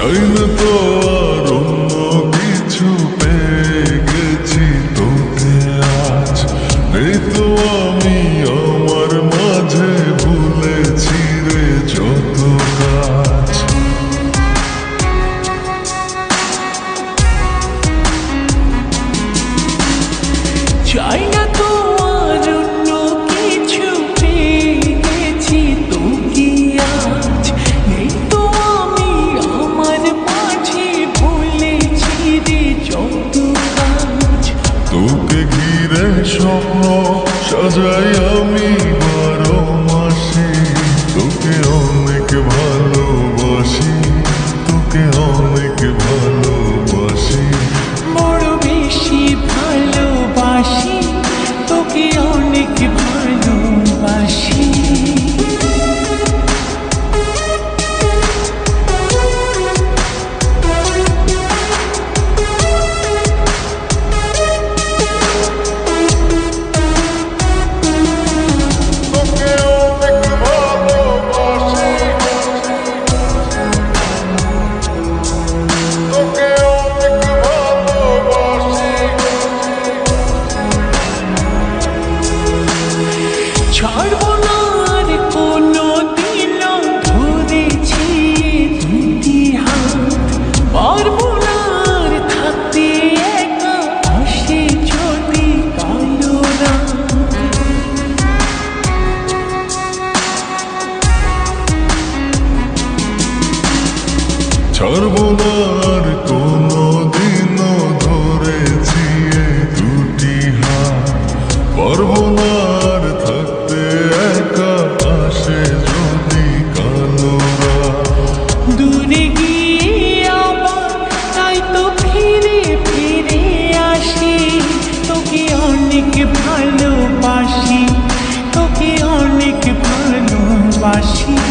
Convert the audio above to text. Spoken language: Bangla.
চাই তো আর অন্য কিছু গেছি। তোতে আজ নেই আমি شمرا شذر يومي ছাড়বো না দিন কোনদিনও ধরেছি দুটি হাত। পারব না আর থাকতে একা আসে যদি কালোরা দূরে গিয়ে আবার তাই তো ফিরে ফিরে আসি। তোকে অনেক ভালোবাসি, তোকে অনেক ভালোবাসি।